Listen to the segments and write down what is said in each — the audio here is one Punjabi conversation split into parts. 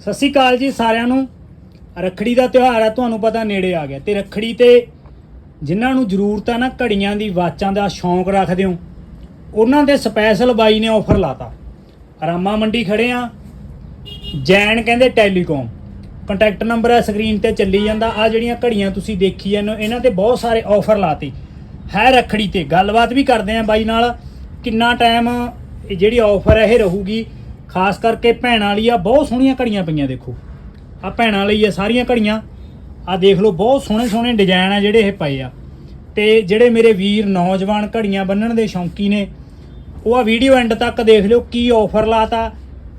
ਸਤਿ ਸ਼੍ਰੀ ਅਕਾਲ ਜੀ ਸਾਰਿਆਂ ਨੂੰ। ਰੱਖੜੀ ਦਾ ਤਿਉਹਾਰ ਹੈ ਤੁਹਾਨੂੰ ਪਤਾ ਨੇੜੇ ਆ ਗਿਆ। ਤੇ ਰੱਖੜੀ ਤੇ ਜਿਨ੍ਹਾਂ ਨੂੰ ਜ਼ਰੂਰਤ ਆ ਨਾ, ਘੜੀਆਂ ਦੀ, ਵਾਚਾਂ ਦਾ ਸ਼ੌਂਕ ਰੱਖਦੇ ਹੋ, ਉਹਨਾਂ ਦੇ ਸਪੈਸ਼ਲ ਬਾਈ ਨੇ ਆਫਰ ਲਾਤਾ। ਰਾਮਾ ਮੰਡੀ ਖੜੇ ਆ। ਜੈਨ ਕਹਿੰਦੇ ਟੈਲੀਕਾਮ ਕੰਟੈਕਟ ਨੰਬਰ ਹੈ ਸਕਰੀਨ ਤੇ ਚੱਲੀ ਜਾਂਦਾ। ਆ ਜਿਹੜੀਆਂ ਘੜੀਆਂ ਤੁਸੀਂ ਦੇਖੀ ਜਾਂਦੇ ਹੋ, ਇਹਨਾਂ ਤੇ ਬਹੁਤ ਸਾਰੇ ਆਫਰ ਲਾਤੇ। ਹੈ ਰੱਖੜੀ ਤੇ। ਗੱਲਬਾਤ ਵੀ ਕਰਦੇ ਆ ਬਾਈ ਨਾਲ। ਕਿੰਨਾ ਟਾਈਮ ਜਿਹੜੀ ਆਫਰ ਹੈ ਇਹ ਰਹੂਗੀ। ਖਾਸ ਕਰਕੇ ਭੈਣਾਂ ਲਈ ਆ ਬਹੁਤ ਸੋਹਣੀਆਂ ਘੜੀਆਂ ਪਈਆਂ ਦੇਖੋ। ਆ ਭੈਣਾਂ ਲਈ ਆ ਸਾਰੀਆਂ ਘੜੀਆਂ। ਆ ਦੇਖ ਲਓ ਬਹੁਤ ਸੋਹਣੇ ਸੋਹਣੇ ਡਿਜ਼ਾਈਨ ਆ ਜਿਹੜੇ ਇਹ ਪਏ ਆ। ਤੇ ਜਿਹੜੇ ਮੇਰੇ ਵੀਰ ਨੌਜਵਾਨ ਘੜੀਆਂ ਬੰਨਣ ਦੇ ਸ਼ੌਂਕੀ ਨੇ ਉਹ ਆ ਵੀਡੀਓ ਐਂਡ ਤੱਕ ਦੇਖ ਲਿਓ ਕੀ ਆਫਰ ਲਾਤਾ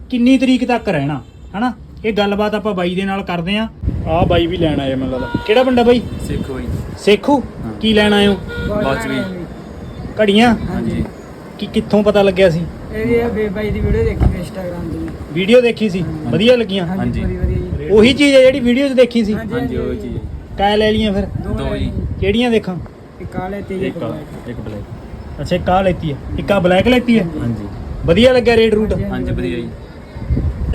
ਕਿੰਨੀ ਤਰੀਕ ਤੱਕ ਰਹਿਣਾ ਹਨਾ? ਇਹ ਗੱਲਬਾਤ ਆਪਾਂ ਬਾਈ ਦੇ ਨਾਲ ਕਰਦੇ ਆ। ਆ ਬਾਈ ਵੀ ਲੈਣ ਆਇਆ ਮੈਨੂੰ ਲੱਗਦਾ। ਕਿਹੜਾ ਆ ਬਾਈ? ਸਿੱਖ ਹੋਈ ਸੇਖੂ? ਕੀ ਲੈਣ ਆਇਓ ਬਾਅਦ ਚ ਵੀ ਘੜੀਆਂ? ਹਾਂਜੀ। ਕੀ ਕਿੱਥੋਂ ਪਤਾ ਲੱਗਿਆ ਸੀ? ਇਹ ਇਹ ਬੇਬਾਈ ਦੀ ਵੀਡੀਓ ਦੇਖੀ ਇੰਸਟਾਗ੍ਰਾਮ ਦੀ। ਵੀਡੀਓ ਦੇਖੀ ਸੀ ਵਧੀਆ ਲੱਗੀਆਂ। ਹਾਂਜੀ। ਬੜੀ ਵਧੀਆ ਜੀ। ਉਹੀ ਚੀਜ਼ ਹੈ ਜਿਹੜੀ ਵੀਡੀਓ 'ਚ ਦੇਖੀ ਸੀ? ਹਾਂਜੀ ਉਹ ਚੀਜ਼। ਕਾਹ ਲੈ ਲਈਆਂ ਫਿਰ? ਦੋ ਜੀ। ਕਿਹੜੀਆਂ ਦੇਖਾਂ? ਇੱਕ ਕਾਲੇ ਤੇ ਇੱਕ ਇੱਕ ਬਲੈਕ ਅੱਛਾ ਇੱਕ ਆਹ ਲੈਤੀ ਹੈ। ਇੱਕ ਆ ਬਲੈਕ ਲੈਤੀ ਹੈ? ਹਾਂਜੀ। ਵਧੀਆ ਲੱਗਿਆ ਰੇਡ ਰੂਟ? ਹਾਂਜੀ। ਵਧੀਆ ਜੀ।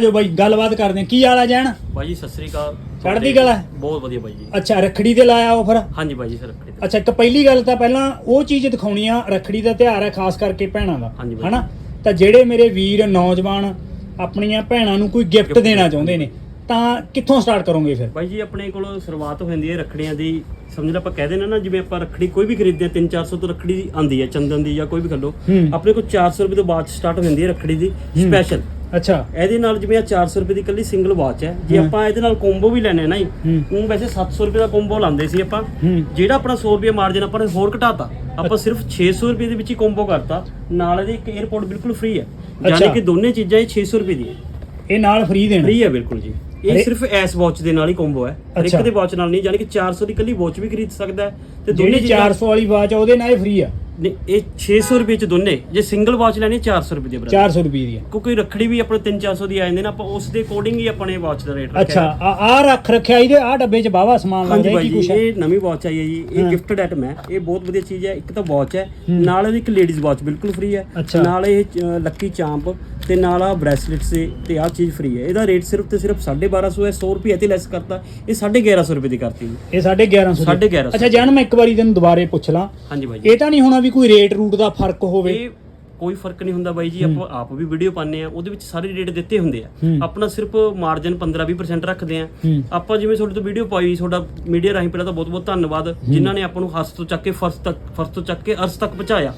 ਜੋ ਬਾਈ ਗੱਲਬਾਤ ਕਰਦੇ ਆ ਕੀ ਆਲਾ ਜਾਣ ਬਾਈ ਸਤਿ ਸ੍ਰੀ ਅਕਾਲ। ਚੜ੍ਹਦੀ ਕਲਾ? ਬਹੁਤ ਵਧੀਆ ਬਾਈ ਜੀ। ਅੱਛਾ ਰਖੜੀ ਤੇ ਲਾਇਆ ਆਫਰ ਹਾਂਜੀ ਬਾਈ ਜੀ ਸਰ ਰੱਖੜੀ ਤੇ। ਅੱਛਾ ਇੱਕ ਪਹਿਲੀ ਗੱਲ ਤਾਂ ਪਹਿਲਾਂ ਉਹ ਚੀਜ਼ ਦਿਖਾਉਣੀ ਆ ਰਖੜੀ ਦਾ ਤਿਉਹਾਰ ਹੈ ਖਾਸ ਕਰਕੇ ਭੈਣਾਂ ਦਾ। ਹਾਂਜੀ ਬਾਈ। ਹਨਾ? ਤਾਂ ਜਿਹੜੇ ਮੇਰੇ ਵੀਰ ਨੌਜਵਾਨ ਆਪਣੀਆਂ ਭੈਣਾਂ ਨੂੰ ਕੋਈ ਗਿਫਟ ਦੇਣਾ ਚਾਹੁੰਦੇ ਨੇ ਤਾਂ ਕਿੱਥੋਂ ਸਟਾਰਟ ਕਰੋਗੇ ਫਿਰ? ਬਾਈ ਜੀ ਆਪਣੇ ਕੋਲ ਸ਼ੁਰੂਆਤ ਹੋ ਜਾਂਦੀ ਹੈ ਰੱਖੜੀਆਂ ਦੀ। ਸਮਝ ਲਓ ਆਪਾਂ ਕਹਿ ਦੇਣਾ ਨਾ ਜਿਵੇਂ ਆਪਾਂ ਰੱਖੜੀ ਕੋਈ ਵੀ ਖਰੀਦਦੇ ਆ 3-400 ਤੋਂ ਰੱਖੜੀ ਆਂਦੀ ਹੈ ਚੰਦਨ ਦੀ ਜਾਂ ਕੋਈ ਵੀ ਖੱਲੋ। ਆਪਣੇ ਕੋਲ 400 ਰੁਪਏ ਤੋਂ ਬਾਅਦ ਸਟਾਰਟ ਹੋ ਜਾਂਦੀ ਹੈ ਰੱਖੜੀ ਦੀ। ਸਪੈਸ਼ਲ ਅੱਛਾ। ਇਹਦੇ ਨਾਲ ਜਿਵੇਂ ਆ 400 ਰੁਪਏ ਦੀ ਇਕੱਲੀ ਸਿੰਗਲ ਵਾਚ ਹੈ ਜੇ। ਆਪਾਂ ਇਹਦੇ ਨਾਲ ਕੋਂਬੋ ਵੀ ਲੈਣੇ ਨਾ ਜੀ ਹੂੰ। ਉਹ ਵੈਸੇ 700 ਰੁਪਏ ਦਾ ਕੋਂਬੋ ਲਾਉਂਦੇ ਸੀ ਆਪਾਂ। ਜਿਹੜਾ ਆਪਣਾ 100 ਰੁਪਏ ਮਾਰਜਨ ਆਪਾਂ ਨੇ ਹੋਰ ਘਟਾਤਾ। ਆਪਾਂ ਸਿਰਫ 600 ਰੁਪਏ ਦੇ ਵਿੱਚ ਹੀ ਕੋਂਬੋ ਕਰਤਾ। ਨਾਲ ਇਹਦੇ ਇੱਕ 에어ਪੋਰਟ ਬਿਲਕੁਲ ਫ੍ਰੀ ਹੈ। ਯਾਨੀ ਕਿ ਦੋਨੇ ਚੀਜ਼ਾਂ ਇਹ 600 ਰੁਪਏ ਦੀ ਹੈ ਇਹ ਨਾਲ ਫ੍ਰੀ ਦੇਣਾ। ਫ੍ਰੀ ਹੈ ਬਿਲਕੁਲ ਜੀ। ਇਹ ਸਿਰਫ ਐਸ ਵਾਚ ਦੇ ਨਾਲ ਹੀ ਕੋਂਬੋ ਹੈ। ਇੱਕ। ਦੇ ਵਾਚ ਨਾਲ ਨਹੀਂ ਯਾਨੀ ਕਿ 400 ਦੀ ਇਕੱਲੀ ਵਾਚ ਵੀ ਖਰੀਦ ਸਕਦਾ ਤੇ ਦੋਨੇ ਜਿਹੜੀ ਚੀਜ਼ਾਂ 400 ਵਾਲੀ ਵਾਚ ਆ ਉਹਦੇ ਨਾਲ ਇਹ ਫ੍ਰੀ ਆ। ਇਹ 600 ਰੁਪਏ ਚ ਦੋਨੇ। ਜੇ ਸਿੰਗਲ ਵਾਚ ਲੈਣੀ ਹੈ 400 ਰੁਪਏ ਦੇ ਬਰਾਬਰ 400 ਰੁਪਏ ਦੀ ਆ। ਕਿਉਂਕਿ ਰੱਖੜੀ ਵੀ ਆਪਣੇ 3-400 ਦੀ ਆ ਜਾਂਦੇ ਨੇ ਆਪਾਂ ਉਸ ਦੇ ਅਕੋਰਡਿੰਗ ਹੀ ਆਪਣੇ ਵਾਚ ਦਾ ਰੇਟ ਅੱਛਾ ਆ ਆ ਰੱਖ ਰੱਖਿਆ ਇਹਦੇ ਆ ਡੱਬੇ 'ਚ ਬਾਵਾ ਸਮਾਨ ਲੱਗ ਭਾਈ ਕੀ ਕੁਛ ਹੈ ਇਹ ਨਵੀਂ ਵਾਚ ਆਈ ਹੈ ਜੀ। ਇਹ ਗਿਫਟਡ ਆਈਟਮ ਹੈ। ਇਹ ਬਹੁਤ ਵਧੀਆ ਚੀਜ਼ ਹੈ ਇੱਕ ਤਾਂ ਵਾਚ ਹੈ। ਨਾਲ ਇਹਦੀ ਇੱਕ ਲੇਡੀਜ਼ ਵਾਚ ਬਿਲਕੁਲ ਫ੍ਰੀ ਹੈ। ਨਾਲ ਇਹ ਲੱਕੀ ਚਾਂਪ ਤੇ ਨਾਲ ਆ ਬ੍ਰੈਸਲੇਟਸ ਤੇ ਆਹ ਚੀਜ਼ ਫ੍ਰੀ ਹੈ। ਇਹਦਾ ਰੇਟ ਸਿਰਫ ਤੇ ਸਿਰਫ 1250 ਹੈ 100 ਰੁਪਏ ਤੇ ਲੈਸ ਕਰਤਾ। ਇਹ 1150 ਰੁਪਏ ਦੀ ਕਰਤੀ ਜੀ। ਇਹ 1150 ਦੀ। 1150 ਅੱਛਾ ਜਾਨ ਮੈਂ ਇੱਕ ਵਾਰੀ ਤੈਨੂੰ ਦੁਬਾਰੇ ਪੁੱਛ ਲਾਂ। ਹਾਂਜੀ ਭਾਈ ਇਹ ਤਾਂ ਨਹੀਂ ਹੋਣਾ ਵੀ ਕੋਈ ਰੇਟ ਰੂਟ ਦਾ ਫ਼ਰਕ ਹੋਵੇ। ਇਹ ਕੋਈ ਫ਼ਰਕ ਨਹੀਂ ਹੁੰਦਾ ਬਾਈ ਜੀ ਆਪਾਂ ਆਪ ਵੀ ਵੀਡੀਓ ਪਾਉਂਦੇ ਆ ਉਹਦੇ ਵਿੱਚ ਸਾਰੇ ਰੇਟ ਦਿੱਤੇ ਹੁੰਦੇ ਆ। ਆਪਣਾ ਸਿਰਫ ਮਾਰਜਨ 15-20% ਰੱਖਦੇ ਆ ਆਪਾਂ ਜਿਵੇਂ ਤੁਹਾਡੇ ਤੋਂ ਵੀਡੀਓ ਪਾਈ ਤੁਹਾਡਾ ਮੀਡੀਆ ਰਾਹੀਂ ਪਹਿਲਾਂ ਤਾਂ ਬਹੁਤ ਬਹੁਤ ਧੰਨਵਾਦ ਜਿਨ੍ਹਾਂ ਨੇ ਆਪਾਂ ਨੂੰ ਹਰਸ ਤੋਂ ਚੱਕ ਕੇ ਫਰਸ਼ ਤੱਕ ਫਰਸ਼ ਤੋਂ ਚੱਕ ਕੇ ਅਰਸ਼ ਤੱਕ ਪਹੁੰਚਾਇਆ।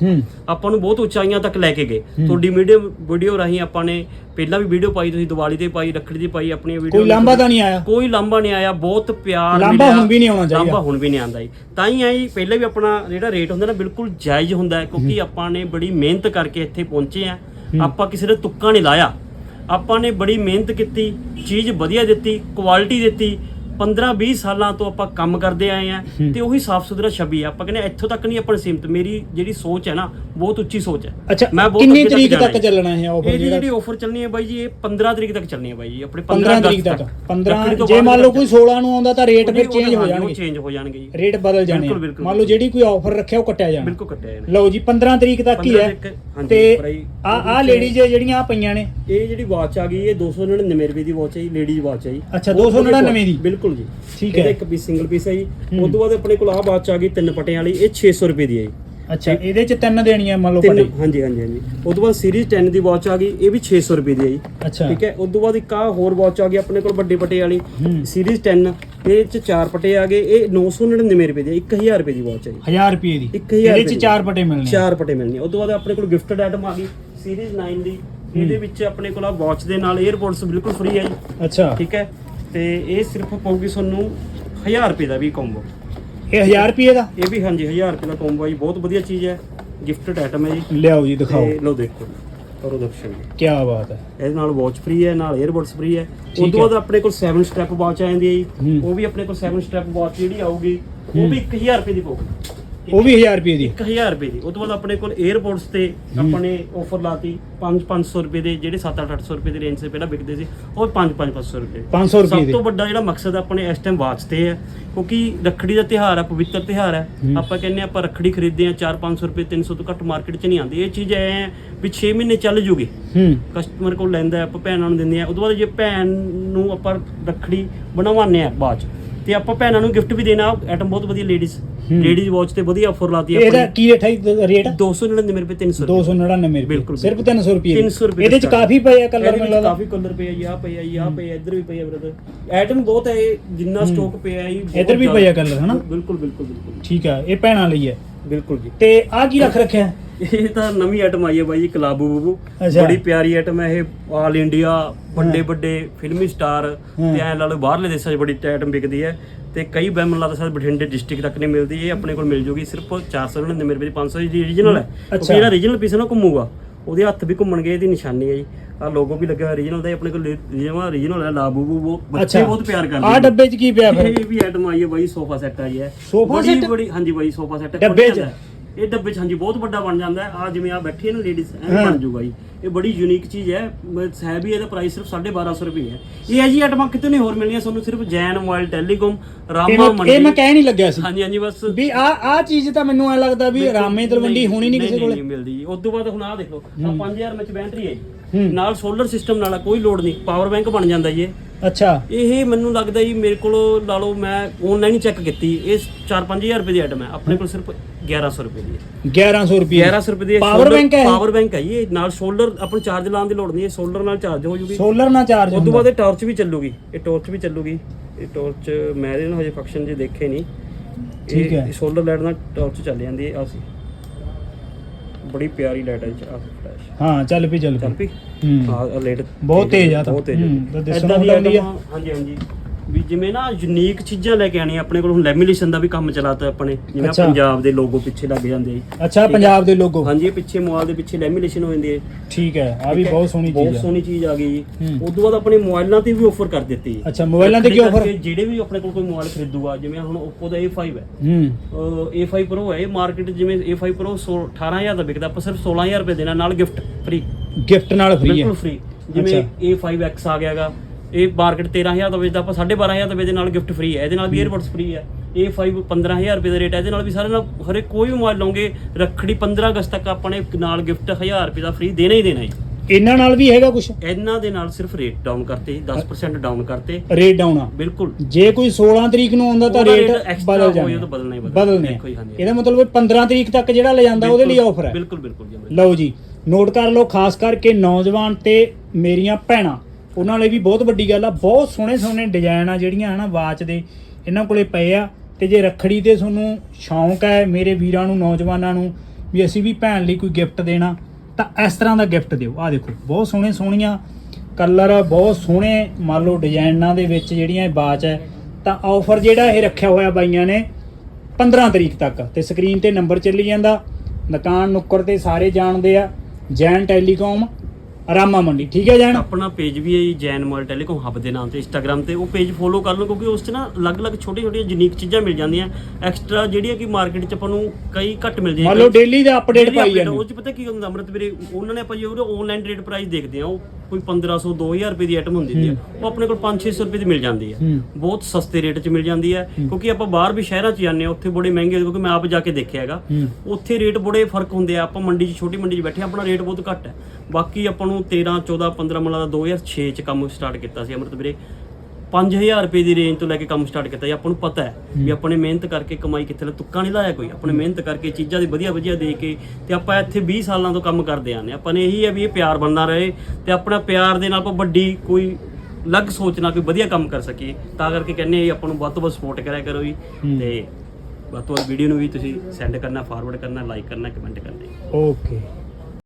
ਆਪਾਂ ਨੂੰ ਬਹੁਤ ਉਚਾਈਆਂ ਤੱਕ ਲੈ ਕੇ ਗਏ। ਤੁਹਾਡੀ ਵੀਡੀਓ ਵੀਡੀਓ ਰਾਹੀਂ ਆਪਾਂ ਨੇ ਪਹਿਲਾਂ ਵੀ ਵੀਡੀਓ ਪਾਈ ਤੁਸੀਂ ਦੀਵਾਲੀ ਤੇ ਪਾਈ ਰੱਖੜੀ ਦੀ ਪਾਈ ਆਪਣੀ ਵੀਡੀਓ ਕੋਈ ਲਾਂਭਾ ਤਾਂ ਨਹੀਂ ਆਇਆ? ਕੋਈ ਲਾਂਭਾ ਨਹੀਂ ਆਇਆ ਬਹੁਤ ਪਿਆਰ ਲਾਂਭਾ ਮਿਲਿਆ। ਹੁਣ ਵੀ ਨਹੀਂ ਆਉਣਾ ਚਾਹੀਦਾ। ਲਾਂਭਾ ਹੁਣ ਵੀ ਨਹੀਂ ਆਉਂਦਾ ਜੀ। ਤਾਂ ਹੀ ਆਈ ਪਹਿਲੇ ਵੀ ਆਪਣਾ ਜਿਹੜਾ ਰੇਟ ਹੁੰਦਾ ਨਾ ਬਿਲਕੁਲ ਜਾਇਜ਼ ਹੁੰਦਾ ਕਿਉਂਕਿ ਆਪਾਂ ਨੇ ਬੜੀ ਮਿਹਨਤ ਕਰਕੇ ਇੱਥੇ ਪਹੁੰਚੇ ਆ। ਆਪਾਂ ਕਿਸੇ ਦੇ ਤੁੱਕਾ ਨਹੀਂ ਲਾਇਆ। ਆਪਾਂ ਨੇ ਬੜੀ ਮਿਹਨਤ ਕੀਤੀ ਚੀਜ਼ ਵਧੀਆ ਦਿੱਤੀ ਕੁਆਲਿਟੀ ਦਿੱਤੀ 15 20 ਸਾਲਾਂ ਤੋਂ ਆਪਾਂ ਕੰਮ ਕਰਦੇ ਆਏ ਆ ਤੇ ਉਹੀ ਸਾਫ਼ ਸੁਥਰਾ ਛਵੀ ਆ। ਆਪਾਂ ਕਹਿੰਦੇ ਇੱਥੋਂ ਤੱਕ ਨਹੀਂ ਆਪਾਂ ਸੀਮਤ। ਮੇਰੀ ਜਿਹੜੀ ਸੋਚ ਹੈ ਨਾ ਬਹੁਤ ਉੱਚੀ ਸੋਚ ਹੈ। ਅੱਛਾ ਮੈਂ ਬਹੁਤ ਕਿੰਨੀ ਤਰੀਕ ਤੱਕ। ਚੱਲਣਾ ਹੈ ਆਫਰ ਜਿਹੜਾ? ਜਿਹੜੀ ਆਫਰ ਚੱਲਣੀ ਹੈ ਬਾਈ ਜੀ ਇਹ 15 ਤਰੀਕ ਤੱਕ ਚੱਲਣੀ ਹੈ ਬਾਈ ਜੀ ਆਪਣੇ 15 ਤਰੀਕ ਤੱਕ। 15 ਜੇ ਮੰਨ ਲਓ ਕੋਈ 16 ਨੂੰ ਆਉਂਦਾ ਤਾਂ ਰੇਟ ਫਿਰ ਚੇਂਜ ਹੋ ਜਾਣਗੇ। ਚੇਂਜ ਹੋ ਜਾਣਗੇ ਜੀ। ਰੇਟ ਬਦਲ ਜਾਣੇ ਮੰਨ ਲਓ ਜਿਹੜੀ ਕੋਈ ਆਫਰ ਰੱਖਿਆ ਉਹ ਕੱਟਿਆ ਜਾਣਾ। ਬਿਲਕੁਲ ਕੱਟਿਆ ਜਾਣਾ। ਲਓ ਜੀ 15 ਤਰੀਕ ਤੱਕ ਹੀ 15 ਹੈ ਤੇ ਆ ਆ ਲੇਡੀਜ਼ ਜਿਹੜੀਆਂ ਆ ਪਈਆਂ ਨੇ। ਇਹ ਜਿਹੜੀ ਵਾਚ ਆ ਗਈ ਇਹ 299 ਰੁਪਏ ਦੀ ਵਾਚ ਹੈ ਜੀ ਲੇਡੀਜ਼ ਵਾਚ ਹੈ ਜੀ। ਅੱਛਾ, ਬਹੁਤ ਵਧੀਆ 299 ਦੀ? ਬਿਲਕੁਲ ਜੀ। ਠੀਕ ਹੈ। ਇੱਕ ਪੀਸ ਸਿੰਗਲ ਪੀਸ ਹੈ ਜੀ। ਉਸ ਤੋਂ ਬਾਅਦ ਆਪਣੇ ਕੋਲ ਆਹ ਵਾਚ ਆ ਗਈ ਤਿੰਨ ਪਟਿਆਂ ਵਾਲੀ। ਇਹ 600 ਰੁਪਏ ਦੀ ਹੈ ਜੀ। ਅੱਛਾ ਇਹਦੇ ਚ ਤਿੰਨ ਦੇਣੀਆਂ ਮੰਨ ਲਓ ਪਟੇ ਹਾਂਜੀ ਹਾਂਜੀ ਹਾਂਜੀ। ਉਸ ਤੋਂ ਬਾਅਦ ਸੀਰੀਜ਼ 10 ਦੀ ਵਾਚ ਆ ਗਈ ਇਹ ਵੀ 600 ਰੁਪਏ ਦੀ ਹੈ ਜੀ। ਅੱਛਾ। ਠੀਕ ਹੈ? ਉਸ ਤੋਂ ਬਾਅਦ ਇੱਕ ਆ ਹੋਰ ਵਾਚ ਆ ਗਈ ਆਪਣੇ ਕੋਲ ਵੱਡੇ ਪਟੇ ਵਾਲੀ। ਸੀਰੀਜ਼ 10 ਇਹ ਚ ਚਾਰ ਪਟੇ ਆ ਗਏ। ਇਹ 999 ਰੁਪਏ ਦੀ ਹੈ, 1000 ਰੁਪਏ ਦੀ ਵਾਚ ਹੈ ਜੀ। 1000 ਰੁਪਏ ਦੀ। ਇਹਦੇ ਚ। ਚਾਰ ਪਟੇ ਮਿਲਣੇ ਆ। ਚਾਰ ਪਟੇ ਮਿਲਣੇ ਉਸ ਤੋਂ ਬਾਅਦ ਆਪਣੇ ਕੋਲ ਗਿਫਟਡ ਆਈਟਮ ਆ ਗਈ ਸੀਰੀਜ਼ 9 ਦੀ। ਇਹਦੇ ਵਿੱਚ ਆਪਣੇ ਕੋਲ ਆ ਵਾਚ ਦੇ ਨਾਲ 에어ਪੋਰਟਸ ਬਿਲਕੁਲ ਫ੍ਰੀ ਹੈ ਜੀ। ਅੱਛਾ। ਠੀਕ ਹੈ? ਤੇ ਇਹ ਸਿਰਫ ਪਊਗੀ ਤੁਹਾਨੂੰ 1000 ਰੁਪਏ ਦਾ ਵੀ ਕੰਬੋ ਇਹ 1000 ਰੁਪਏ ਦਾ? ਇਹ ਵੀ ਹਾਂਜੀ 1000 ਰੁਪਏ ਦਾ ਕੰਬੋ ਹੈ ਜੀ। ਬਹੁਤ ਵਧੀਆ ਚੀਜ਼ ਹੈ। ਗਿਫਟਡ ਆਈਟਮ ਹੈ ਜੀ। ਲਿਆਓ ਜੀ ਦਿਖਾਓ। ਤੇ ਲਓ ਦੇਖੋ। ਕਰੋ ਦਰਸ਼ਨ ਕੀ ਬਾਤ ਹੈ। ਇਹਦੇ ਨਾਲ ਵਾਚ ਫ੍ਰੀ ਹੈ ਨਾਲ 에어ਬਡਸ ਫ੍ਰੀ ਹੈ। ਉਸ ਤੋਂ। ਬਾਅਦ ਆਪਣੇ ਕੋਲ 7 ਸਟੈਪ ਵਾਚ ਆ ਜਾਂਦੀ ਹੈ ਜੀ। ਉਹ ਵੀ ਆਪਣੇ ਕੋਲ 7 ਸਟੈਪ ਵਾਚ ਜਿਹੜੀ ਆਊਗੀ ਉਹ ਵੀ 1000 ਰੁਪਏ ਦੀ ਪਊਗੀ। ਉਹ ਵੀ 1000 ਰੁਪਏ ਦੀ। 1000 ਰੁਪਏ ਦੀ। ਉਹ ਤੋਂ ਬਾਅਦ ਆਪਣੇ ਕੋਲ 에어ਪੋਰਟਸ ਤੇ ਆਪਣੇ ਆਫਰ ਲਾਤੀ। 5 500 ਰੁਪਏ ਦੇ ਜਿਹੜੇ 7 8 800 ਰੁਪਏ ਦੀ ਰੇਂਜ 'ਤੇ ਪਹਿਲਾਂ ਵਿਕਦੇ ਸੀ ਉਹ 5 5 500 ਰੁਪਏ। 500 ਰੁਪਏ ਸਭ ਤੋਂ ਵੱਡਾ ਜਿਹੜਾ ਮਕਸਦ ਆਪਣੇ ਇਸ ਟਾਈਮ ਵਾਚ ਤੇ ਹੈ ਕਿਉਂਕਿ ਰੱਖੜੀ ਦਾ ਤਿਉਹਾਰ ਹੈ ਪਵਿੱਤਰ ਤਿਉਹਾਰ ਹੈ। ਆਪਾਂ ਕਹਿੰਦੇ ਆਪਾਂ ਰੱਖੜੀ ਖਰੀਦਦੇ ਆ 4-500 ਰੁਪਏ 300 ਤੋਂ ਘੱਟ ਮਾਰਕੀਟ 'ਚ ਨਹੀਂ ਆਉਂਦੀ। ਇਹ ਚੀਜ਼ ਐ ਵੀ 6 ਮਹੀਨੇ ਚੱਲ ਜੂਗੀ। ਹੂੰ। ਕਸਟਮਰ ਕੋਲ ਲੈਂਦਾ ਆਪਾਂ ਭੈਣਾਂ ਨੂੰ ਦਿੰਦੇ ਆ ਉਦੋਂ ਬਾਅਦ ਜੇ ਭੈਣ ਨੂੰ ਆਪਾਂ ਰੱਖੜੀ ਬਣਵਾਉਂਦੇ ਆ ਬਾਅਦ 'ਚ। ਤੇ ਆਪਾਂ ਭੈਣਾਂ ਨੂੰ ਗਿਫਟ ਵੀ ਦੇਣਾ ਆਈਟਮ ਬਹੁਤ ਵਧੀਆ ਲੇਡੀਜ਼। ਲੇਡੀਜ਼ ਵਾਚ ਤੇ ਵਧੀਆ ਆਫਰ ਲਾਤੀ ਹੈ ਇਹਦਾ ਕੀ ਰੇਟ ਹੈ ਰੇਟ 299 ਰੁਪਏ 300 ਰੁਪਏ। 299 ਰੁਪਏ। ਬਿਲਕੁਲ, ਸਿਰਫ 300 ਰੁਪਏ 300 ਰੁਪਏ ਇਹਦੇ ਚ ਕਾਫੀ ਪਏ ਆ ਕਲਰ ਲੱਗਦਾ। ਕਾਫੀ ਕਲਰ ਪਏ ਆ ਆਹ ਪਏ ਆ ਆਹ ਪਏ ਆ ਇੱਧਰ ਵੀ ਪਏ ਆ ਬ੍ਰਦਰ ਆਈਟਮ ਬਹੁਤ ਹੈ ਜਿੰਨਾ ਸਟਾਕ ਪਿਆ ਹੈ ਇੱਧਰ ਵੀ। ਪਏ ਆ colour, ਹਨਾ? ਬਿਲਕੁਲ ਬਿਲਕੁਲ ਬਿਲਕੁਲ। ਠੀਕ ਆ ਇਹ ਭੈਣਾਂ ਲਈ ਹੈ। ਬਿਲਕੁਲ ਜੀ। ਤੇ ਆ ਕੀ ਰੱਖ ਰੱਖਿਆ? ਇਹ ਤਾਂ ਨਵੀਂ ਆਈਟਮ ਆਈ ਹੈ ਬਾਈ ਜੀ ਕਲਾਬੂ ਬੂਬੂ ਅੱਛਾ। ਬੜੀ ਪਿਆਰੀ ਆਈਟਮ ਹੈ ਇਹ ਆਲ ਇੰਡੀਆ ਵੱਡੇ ਵੱਡੇ ਫਿਲਮੀ ਸਟਾਰ। ਤੇ ਐ ਲਾ ਲਓ ਬਾਹਰਲੇ ਦੇਸ਼ਾਂ 'ਚ ਬੜੀ ਆਈਟਮ ਵਿਕਦੀ ਹੈ ਤੇ ਕਈ ਬੈਮਨ ਲੱਗਦਾ ਸ਼ਾਇਦ ਬਠਿੰਡੇ ਡਿਸਟ੍ਰਿਕਟ ਤੱਕ ਨਹੀਂ ਮਿਲਦੀ ਇਹ ਆਪਣੇ ਕੋਲ ਮਿਲ ਜੂਗੀ ਸਿਰਫ 499 ਰੁਪਏ ਦੀ 500 ਦੀ ਰੀਜਨਲ ਹੈ। ਕਿਉਂਕਿ ਜਿਹੜਾ ਰੀਜਨਲ ਪੀਸ ਹੈ ਨਾ ਘੁੰਮੂਗਾ ਉਹਦੇ ਹੱਥ ਵੀ ਘੁੰਮਣਗੇ ਇਹਦੀ ਨਿਸ਼ਾਨੀ ਹੈ ਜੀ ਆ ਲੋਗੋ ਵੀ ਲੱਗਿਆ ਹੋਇਆ ਰੀਜਨਲ ਦਾ ਇਹ ਆਪਣੇ ਕੋਲ ਰੀਜਨਲ ਰੀਜਨਲ ਹੈ ਲਾਬੂ ਬੂਬੂ ਬੱਚੇ ਬਹੁਤ ਪਿਆਰ ਕਰਦੇ ਆ ਨੇ। ਡੱਬੇ ਚ ਕੀ ਪਿਆ ਫਿਰ ਇਹ ਵੀ ਆਈਟਮ ਆਈ ਹੈ ਬਾਈ ਸੋਫਾ ਸੈੱਟ ਆਈ ਹੈ ਸੋਫਾ ਬੜੀ ਸੈੱਟ? ਬੜੀ ਹਾਂਜੀ ਬਾਈ ਸੋਫਾ ਸੈੱਟ ਡੱਬੇ 'ਚ? ਇਹ ਡੱਬੇ 'ਚ ਹਾਂਜੀ ਬਹੁਤ ਵੱਡਾ ਬਣ ਜਾਂਦਾ ਹੈ। ਆ ਜਿਵੇਂ ਆ ਬੈਠੀ ਹੈ ਨਾ ਲੇਡੀਜ਼ ਐ। ਬਣ ਜੂਗਾ ਜੀ। ਇਹ ਬੜੀ ਯੂਨੀਕ ਚੀਜ਼ ਹੈ। ਹੈ ਵੀ ਇਹਦਾ ਪ੍ਰਾਈਸ ਸਿਰਫ 1250 ਰੁਪਏ ਹੈ। ਇਹ ਹੈ ਜੀ ਆਈਟਮਾਂ ਕਿਤੇ ਨਹੀਂ ਹੋਰ ਮਿਲਣੀਆਂ? ਤੁਹਾਨੂੰ ਸਿਰਫ ਜੈਨ ਮੋਬਾਈਲ ਟੈਲੀਕਾਮ ਰਾਮਾ ਮੰਡੀ। ਇਹ ਮੈਂ ਕਹਿ ਨਹੀਂ ਲੱਗਿਆ ਸੀ। ਹਾਂਜੀ ਹਾਂਜੀ ਬਸ। ਵੀ ਆ ਆ ਚੀਜ਼ ਤਾਂ ਮੈਨੂੰ ਐ ਲੱਗਦਾ ਵੀ ਰਾਮੇ ਤਲਵੰਡੀ ਹੋਣੀ ਨਹੀਂ ਕਿਸੇ ਕੋਲੇ। ਨਹੀਂ ਮਿਲਦੀ ਉਸ ਤੋਂ ਬਾਅਦ ਹੁਣ ਆ ਦੇਖ ਆ 5000 ਵਿੱਚ ਬੈਟਰੀ ਹੈ ਜੀ। ਹੂੰ। ਨਾਲ ਸੋਲਰ ਸਿਸਟਮ ਨਾਲ ਆ, ਕੋਈ ਲੋਡ ਨਹੀਂ ਪਾਵਰ ਬੈਂਕ ਬਣ ਜਾਂਦਾ ਜੀ ਇਹ। ਅੱਛਾ। ਇਹ ਮੈਨੂੰ ਲੱਗਦਾ ਜੀ ਮੇਰੇ ਕੋਲ ਲਾ ਲਓ ਮੈਂ ਆਨਲਾਈਨ ਹੀ ਚੈੱਕ ਕੀਤੀ ਇਹ 4-5000 ਰੁਪਏ ਦੀ ਆਈਟਮ ਹੈ ਆਪਣੇ ਕੋਲ ਸਿਰਫ 1100 ਰੁਪਏ ਦੀ ਹੈ। 1100 ਰੁਪਏ। 1100 ਰੁਪਏ ਦੀ ਪਾਵਰ ਬੈਂਕ ਹੈ ਪਾਵਰ ਬੈਂਕ ਹੈ ਜੀ, ਇਹ ਨਾਲ ਸ਼ੋਲਡਰ ਆਪਾਂ ਚਾਰਜ ਲਾਉਣ ਦੀ ਲੋੜ ਨਹੀਂ ਹੈ ਸ਼ੋਲਡਰ ਨਾਲ ਚਾਰਜ ਹੋ ਜੂਗੀ। ਸੋਲਰ ਨਾਲ ਚਾਰਜ ਉਸ ਤੋਂ ਹੁੰਦਾ। ਬਾਅਦ ਇਹ ਟਾਰਚ ਵੀ ਚੱਲੂਗੀ ਇਹ ਟਾਰਚ ਵੀ ਚੱਲੂਗੀ ਇਹ ਟਾਰਚ ਮੈਂ ਇਹਦੇ ਨਾਲ ਹਜੇ ਫੰਕਸ਼ਨ ਜੇ ਦੇਖੇ ਨਹੀਂ। ਠੀਕ ਹੈ। ਸ਼ੋਲਡਰ ਲਾਈਟ ਨਾਲ ਟਾਰਚ ਚੱਲ ਜਾਂਦੀ ਹੈ ਆ ਸੀ। ਬੜੀ ਪਿਆਰੀ ਲਾਈਟ ਹੈ ਫਲੈਸ਼ ਹਾਂ ਚੱਲ ਪਈ ਚੱਲ ਚੱਲ ਪਈ? ਪਈ ਹੂੰ ਹਾਂ ਲੇਟ ਬਹੁਤ ਤੇਜ਼ ਆ ਤਾਂ। ਬਹੁਤ ਤੇਜ਼ ਹੂੰ, ਤਾਂ ਦਿਸਣ ਏਦਾਂ ਨੂੰ ਦੀ ਲੱਗਦੀ ਆ। ਆਈਟਮਾਂ- ਹਾਂਜੀ ਹਾਂਜੀ। ਵੀ ਜਿਵੇਂ ਨਾ ਯੂਨੀਕ ਚੀਜ਼ਾਂ ਲੈ ਕੇ ਆਣੀ ਆਪਣੇ ਕੋਲ ਹੁਣ ਲੈਮੀਨੇਸ਼ਨ ਦਾ ਵੀ ਕੰਮ ਚਲਾਤਾ ਆਪਣੇ ਜਿਵੇਂ ਆਹ ਅੱਛਾ। ਪੰਜਾਬ ਦੇ ਲੋਗੋ ਪਿੱਛੇ ਲੱਗ ਜਾਂਦੇ। ਅੱਛਾ ਪੰਜਾਬ ਦੇ ਲੋਗੋ ਹਾਂਜੀ ਇਹ ਪਿੱਛੇ ਮੋਬਾਈਲ ਦੇ ਪਿੱਛੇ ਲੈਮੀਨੇਸ਼ਨ ਹੋ ਜਾਂਦੀ ਹੈ। ਠੀਕ ਹੈ ਆ ਵੀ ਬਹੁਤ ਸੋਹਣੀ ਬਹੁਤ ਚੀਜ਼ ਆ। ਸੋਹਣੀ ਚੀਜ਼ ਆ ਗਈ ਜੀ। ਹੂੰ। ਉਸ ਤੋਂ ਬਾਅਦ ਆਪਣੇ ਮੋਬਾਈਲਾਂ ਤੇ ਵੀ ਆਫਰ ਕਰ ਦਿੱਤੀ। ਜੀ ਅੱਛਾ ਮੋਬਾਈਲਾਂ ਤੇ ਕੀ ਆਫਰ ਕਰਕੇ ਜਿਹੜੇ ਵੀ ਆਪਣੇ ਕੋਲ ਕੋਈ ਮੋਬਾਈਲ ਖਰੀਦੂਗਾ ਜਿਵੇਂ ਹੁਣ Oppo ਦਾ A5 ਹੈ। ਹੂੰ। ਅਹ A5 Pro ਹੈ ਇਹ ਮਾਰਕੀਟ ਜਿਵੇਂ A5 Pro 18000 ਦਾ ਵਿਕਦਾ ਆਪਾਂ ਸਿਰਫ 16000 ਰੁਪਏ ਦੇਣਾ ਨਾਲ ਗਿਫਟ ਫ੍ਰੀ ਗਿਫਟ ਨਾਲ ਫ੍ਰੀ ਹੈ। ਬਿਲਕੁਲ ਫ੍ਰੀ ਜਿਵੇਂ A5X ਆ ਗਿਆਗਾ ਇਹ ਮਾਰਕੀਟ 13000 ਦਾ ਵੇਚਦਾ ਆਪਾਂ 12500 ਦਾ ਵੇਚਦੇ ਨਾਲ ਗਿਫਟ ਫ੍ਰੀ ਹੈ। ਇਹਦੇ ਨਾਲ ਵੀ 에ਅਰਬਡਸ ਫ੍ਰੀ ਹੈ। A5 15000 ਰੁਪਏ ਦਾ ਰੇਟ ਹੈ। ਇਹਦੇ ਨਾਲ ਵੀ ਸਾਰੇ ਨਾਲ ਹਰੇ ਕੋਈ ਵੀ ਮੋਬਾਈਲ ਲਓਗੇ ਰੱਖੜੀ 15 ਅਗਸਤ ਤੱਕ ਆਪਾਂ ਨੇ ਨਾਲ ਗਿਫਟ 1000 ਰੁਪਏ ਦਾ ਫ੍ਰੀ ਦੇਣਾ ਹੀ ਦੇਣਾ ਹੈ। ਇਹਨਾਂ ਨਾਲ ਵੀ ਹੈਗਾ ਕੁਝ ਇਹਨਾਂ ਦੇ ਨਾਲ ਸਿਰਫ ਰੇਟ ਡਾਊਨ ਕਰਤੇ 10% ਡਾਊਨ ਕਰਤੇ। ਰੇਟ ਡਾਊਨ ਆ? ਬਿਲਕੁਲ। ਜੇ ਕੋਈ 16 ਤਰੀਕ ਨੂੰ ਆਉਂਦਾ ਤਾਂ ਰੇਟ ਬਦਲ ਜਾਣਾ। ਉਹ ਬਦਲਣਾ ਹੀ ਬਦਲਣਾ। ਇਹਦਾ ਮਤਲਬ ਇਹ 15 ਤਰੀਕ ਤੱਕ ਜਿਹੜਾ ਲੈ ਜਾਂਦਾ ਉਹਦੇ ਲਈ ਆਫਰ ਹੈ। ਬਿਲਕੁਲ ਬਿਲਕੁਲ ਜੀ ਲਓ ਜੀ ਨੋਟ ਕਰ ਲਓ ਖਾਸ ਕਰਕੇ ਨੌਜਵਾਨ ਤੇ ਮੇਰੀਆਂ ਭੈਣਾਂ। ਉਹਨਾਂ ਲਈ ਵੀ ਬਹੁਤ ਵੱਡੀ ਗੱਲ ਆ, ਬਹੁਤ ਸੋਹਣੇ ਸੋਹਣੇ ਡਿਜ਼ਾਈਨ ਆ ਜਿਹੜੀਆਂ ਹਨਾ ਵਾਚ ਦੇ, ਇਹਨਾਂ ਕੋਲੇ ਪਏ ਆ। ਤੇ ਜੇ ਰੱਖੜੀ ਤੇ ਤੁਹਾਨੂੰ ਸ਼ੌਂਕ ਹੈ ਮੇਰੇ ਵੀਰਾਂ ਨੂੰ, ਨੌਜਵਾਨਾਂ ਨੂੰ ਵੀ ਅਸੀਂ ਵੀ ਭੈਣ ਲਈ ਕੋਈ ਗਿਫਟ ਦੇਣਾ, ਤਾਂ ਇਸ ਤਰ੍ਹਾਂ ਦਾ ਗਿਫਟ ਦਿਓ। ਆ ਦੇਖੋ, ਬਹੁਤ ਸੋਹਣੇ ਸੋਹਣੀਆਂ ਕਲਰ ਬਹੁਤ ਸੋਹਣੇ ਮੰਨ ਲਓ ਡਿਜ਼ਾਈਨਾਂ ਦੇ ਵਿੱਚ ਜਿਹੜੀਆਂ ਇਹ ਵਾਚ ਹੈ ਤਾਂ ਆਫਰ ਜਿਹੜਾ ਇਹ ਰੱਖਿਆ ਹੋਇਆ ਬਾਈਆਂ ਨੇ 15 ਤਰੀਕ ਤੱਕ। ਤੇ ਸਕਰੀਨ ਤੇ ਨੰਬਰ ਚੱਲੀ ਜਾਂਦਾ ਦੁਕਾਨ ਨੁੱਕਰ ਤੇ ਸਾਰੇ ਜਾਣਦੇ ਆ, ਜੈਨ ਟੈਲੀਕਾਮ ਰਾਮਾ ਮੰਡੀ ਠੀਕ ਹੈ ਜੈਨ ਆਪਣਾ ਪੇਜ ਵੀ ਹੈ ਜੀ, ਜੈਨ ਮੋਬਾਈਲ ਟੈਲੀਕਾਮ ਹੱਬ ਦੇ ਨਾਮ ਤੇ ਇੰਸਟਾਗ੍ਰam ਤੇ। ਉਹ ਪੇਜ ਫੋਲੋ ਕਰ ਲਓ ਕਿਉਂਕਿ ਉਸ 'ਚ ਨਾ ਅਲੱਗ-ਅਲੱਗ ਛੋਟੀਆਂ-ਛੋਟੀਆਂ ਯੂਨੀਕ ਚੀਜ਼ਾਂ ਮਿਲ ਜਾਂਦੀਆਂ। ਐਕਸਟਰਾ ਜਿਹੜੀਆਂ ਕਿ ਮਾਰਕੀਟ 'ਚ ਆਪਾਂ ਨੂੰ ਕਈ ਘੱਟ ਮਿਲਦੀਆਂ ਮੰਨ ਲਓ ਡੇਲੀ ਦਾ ਅਪਡੇਟ ਪਾਈ ਜਾਂਦੇ ਉਹ 'ਚ ਪਤਾ ਕੀ ਹੁੰਦਾ ਅਮਰਤ ਵੀਰੇ? ਉਹਨਾਂ ਨੇ ਆਪਾਂ ਜੇ ਉਹਦੇ ਆਨਲਾਈਨ ਰੇਟ ਪ੍ਰਾਈਸ ਦੇਖਦੇ ਆ ਉਹ ਕੋਈ 1500 2000 ਰੁਪਏ ਦੀ ਆਈਟਮ ਹੁੰਦੀ ਹੈ। ਉਹ ਆਪਣੇ ਕੋਲ 5-600 ਰੁਪਏ ਦੀ ਮਿਲ ਜਾਂਦੀ ਹੈ। ਬਹੁਤ ਸਸਤੇ ਰੇਟ 'ਚ ਮਿਲ ਜਾਂਦੀ ਹੈ। ਕਿਉਂਕਿ ਆਪਾਂ ਬਾਹਰ ਵੀ ਸ਼ਹਿਰਾਂ 'ਚ ਜਾਂਦੇ ਆ ਉੱਥੇ ਬੜੇ ਮਹਿੰਗੇ ਕਿਉਂਕਿ ਮੈਂ ਆਪ ਜਾ ਕੇ ਦੇਖਿਆ ਹੈਗਾ। ਉੱਥੇ ਰੇਟ ਬੜੇ ਫ਼ਰਕ ਹੁੰਦੇ ਆ ਆਪਾਂ ਮੰਡੀ 'ਚ ਛੋਟੀ ਮੰਡੀ 'ਚ ਬੈਠੇ ਆਪਣਾ ਰੇਟ ਬਹੁਤ ਘੱਟ ਹੈ। ਬਾਕੀ ਆਪਾਂ ਨੂੰ 13 14 15 ਮਲਾ ਦਾ 2006 'ਚ ਕੰਮ ਸਟਾਰਟ ਕੀਤਾ ਸੀ ਅਮਰਤ ਵੀਰੇ। 5000 ਰੁਪਏ ਦੀ ਰੇਂਜ ਤੋਂ ਲੈ ਕੇ ਕੰਮ ਸਟਾਰਟ ਕੀਤਾ ਜੀ ਆਪਾਂ ਨੂੰ ਪਤਾ ਹੈ ਵੀ ਆਪਾਂ ਨੇ ਮਿਹਨਤ ਕਰਕੇ ਕਮਾਈ ਕਿੱਥੇ ਲਾ ਤੁੱਕਾ ਨਹੀਂ ਲਾਇਆ ਕੋਈ। ਆਪਣੇ ਮਿਹਨਤ ਕਰਕੇ ਚੀਜ਼ਾਂ ਦੀ ਵਧੀਆ ਵਧੀਆ ਦੇ ਕੇ ਤੇ ਆਪਾਂ ਇੱਥੇ 20 ਸਾਲਾਂ ਤੋਂ ਕੰਮ ਕਰਦੇ ਆਨੇ ਆਪਾਂ ਨੇ ਇਹੀ ਹੈ ਵੀ ਇਹ ਪਿਆਰ ਬਣਦਾ ਰਹੇ ਤੇ ਆਪਣਾ ਪਿਆਰ ਦੇ ਨਾਲ ਆਪਾਂ ਵੱਡੀ ਕੋਈ ਅਲੱਗ ਸੋਚਣਾ ਕੋਈ ਵਧੀਆ ਕੰਮ ਕਰ ਸਕੀਏ। ਤਾਂ ਕਰਕੇ ਜੀ ਆਪਾਂ ਨੂੰ ਵੱਧ ਤੋਂ ਵੱਧ ਸਪੋਰਟ ਕਰਿਆ ਕਰੋ ਜੀ। ਤੇ ਵੱਧ ਤੋਂ ਵੱਧ ਵੀਡੀਓ ਨੂੰ ਵੀ ਤੁਸੀਂ ਸੈਂਡ ਕਰਨਾ ਫਾਰਵਰਡ ਕਰਨਾ ਲਾਈਕ ਕਰਨਾ ਕਮੈਂਟ ਕਰਨਾ ਓਕੇ